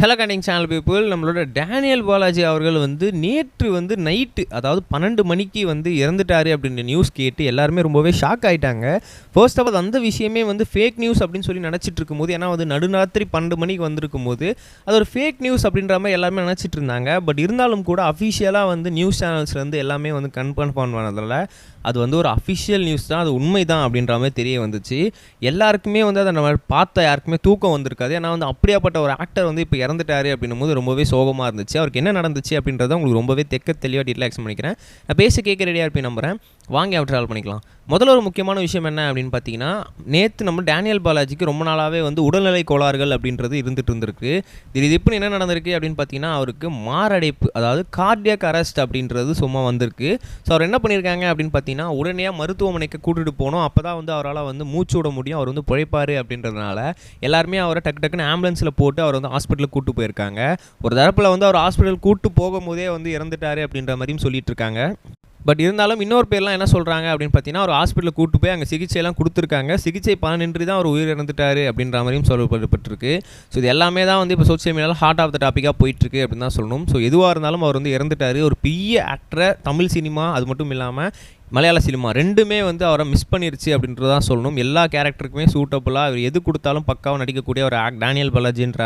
Hello connecting channel people நம்மளோட Daniel Balaji அவர்கள் வந்து நேற்று வந்து நைட்டு அதாவது பன்னெண்டு மணிக்கு வந்து இறந்துட்டாரு அப்படின்ற நியூஸ் கேட்டு எல்லாருமே ரொம்பவே ஷாக் ஆகிட்டாங்க ஃபர்ஸ்ட் ஆஃப் ஆல் அந்த விஷயமே வந்து ஃபேக் நியூஸ் அப்படின்னு சொல்லி நினச்சிட்டு இருக்கும்போது ஏன்னா வந்து நடுராத்திரி பன்னெண்டு மணிக்கு வந்திருக்கும் போது அது ஒரு ஃபேக் நியூஸ் அப்படின்ற மாதிரி எல்லாருமே நினச்சிட்டு இருந்தாங்க. பட் இருந்தாலும் கூட அஃபிஷியலாக வந்து நியூஸ் சேனல்ஸ்லேருந்து எல்லாமே வந்து கன்ஃபார்ம் பண்ணதில் அது வந்து ஒரு அஃபிஷியல் நியூஸ் தான் அது உண்மை தான் அப்படின்ற மாதிரி தெரிய வந்துச்சு. எல்லாருக்குமே வந்து அதை நம்ம பார்த்த யாருக்குமே தூக்கம் வந்திருக்காது. ஏன்னா வந்து அப்படியாப்பட்ட ஒரு ஆக்டர் வந்து இப்போ இறந்துட்டாரு அப்படின்னும் போது ரொம்பவே சோகமாக இருந்துச்சு. அவருக்கு என்ன நடந்துச்சு அப்படின்றத உங்களுக்கு ரொம்பவே தெக்க தெளிவாக டீட்டெயில் எக்ஸ்பிளைன் பண்ணிக்கிறேன். நான் பேச கேட்க ரெடியாக இருப்பேன் நம்புகிறேன் வாங்கி அவர் ட்ராவல் பண்ணிக்கலாம். முதல்ல ஒரு முக்கியமான விஷயம் என்ன அப்படின்னு பார்த்தீங்கன்னா நேற்று நம்ம டேனியல் பாலாஜிக்கு ரொம்ப நாளாகவே வந்து உடல்நிலை கோளாறுகள் அப்படின்றது இருந்துட்டு இருந்திருக்கு. இது இப்போ என்ன நடந்திருக்கு அப்படின்னு பார்த்தீங்கன்னா அவருக்கு மாரடைப்பு அதாவது கார்டியக் அரெஸ்ட் அப்படின்றது சும்மா வந்திருக்கு. ஸோ அவர் என்ன பண்ணியிருக்காங்க அப்படின்னு பார்த்தீங்கன்னா உடனடியாக மருத்துவமனைக்கு கூட்டிகிட்டு போனோம். அப்போ தான் வந்து அவரால் வந்து மூச்சு விட முடியும். அவர் வந்து பிழைப்பார் அப்படின்றதுனால எல்லாருமே அவரை டக்கு டக்குன்னு ஆம்புலன்ஸில் போட்டு அவர் வந்து ஹாஸ்பிட்டலுக்கு கூட்டு போயிருக்காங்க. ஒரு தரப்பில் வந்து அவர் ஹாஸ்பிட்டல் கூட்டு போகும்போதே வந்து இறந்துட்டாரு அப்படின்ற மாதிரியும் சொல்லிட்டு இருக்காங்க. பட் இருந்தாலும் இன்னொரு பேர்லாம் என்ன சொல்கிறாங்க அப்படின்னு பார்த்தீங்கன்னா ஒரு ஹாஸ்பிட்டலில் கூட்டு போய் அங்கே சிகிச்சையெல்லாம் கொடுத்துருக்காங்க. சிகிச்சை பலனின்றி தான் அவர் உயிர் இறந்துட்டார் அப்படின்ற மாதிரியும் சொல்லப்பட்டிருக்கு. ஸோ இது எல்லாமே தான் வந்து இப்போ சோசியல் மீடியாவில் ஹார்ட் ஆஃப் த டாப்பிக்காக போயிட்டுருக்கு அப்படின்னு தான் சொல்லணும். ஸோ எதுவாக இருந்தாலும் அவர் வந்து இறந்துட்டாரு. ஒரு பெரிய ஆக்டரை தமிழ் சினிமா அது மட்டும் இல்லாமல் மலையாள சினிமா ரெண்டுமே வந்து அவரை மிஸ் பண்ணிருச்சு அப்படின்றது தான் சொல்லணும். எல்லா கேரக்டருக்குமே சூட்டபுளாக அவர் எது கொடுத்தாலும் பக்காவாக நடிக்கக்கூடிய ஒரு ஆக்ட் டேனியல் பாலாஜின்ற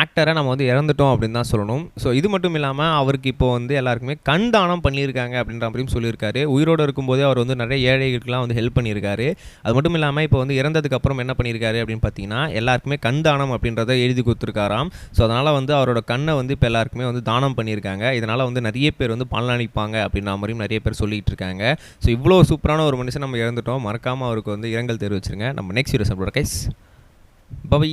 ஆக்டரை நம்ம வந்து இறந்துட்டோம் அப்படின்னு தான் சொல்லணும். ஸோ இது மட்டும் இல்லாமல் அவருக்கு இப்போ வந்து எல்லாருக்குமே கண் தானம் பண்ணியிருக்காங்க அப்படின்ற மாதிரியும் சொல்லியிருக்காரு. உயிரோடு இருக்கும்போதே அவர் வந்து நிறைய ஏழைகளுக்கெல்லாம் வந்து ஹெல்ப் பண்ணியிருக்காரு. அது மட்டும் இல்லாமல் இப்போ வந்து இறந்ததுக்கப்புறம் என்ன பண்ணியிருக்காரு அப்படின்னு பார்த்தீங்கன்னா எல்லாருக்குமே கண் தானம் அப்படின்றத எழுதி கொடுத்துருக்காராம். ஸோ அதனால் வந்து அவரோட கண்ணை வந்து இப்போ எல்லாருக்குமே வந்து தானம் பண்ணியிருக்காங்க. இதனால் வந்து நிறைய பேர் வந்து பலனளிப்பாங்க அப்படின்ற மாதிரியும் நிறைய பேர் சொல்லிகிட்டு இருக்காங்க ஸோ இவ்வளோ சூப்பரான ஒரு மனுஷன் நம்ம இறந்துட்டோம். மறக்காமல் அவருக்கு வந்து இரங்கல் தெரிவிச்சிருங்க. நம்ம நெக்ஸ்ட் வீடியோ சாப்பிட்ற கைஸ் பபை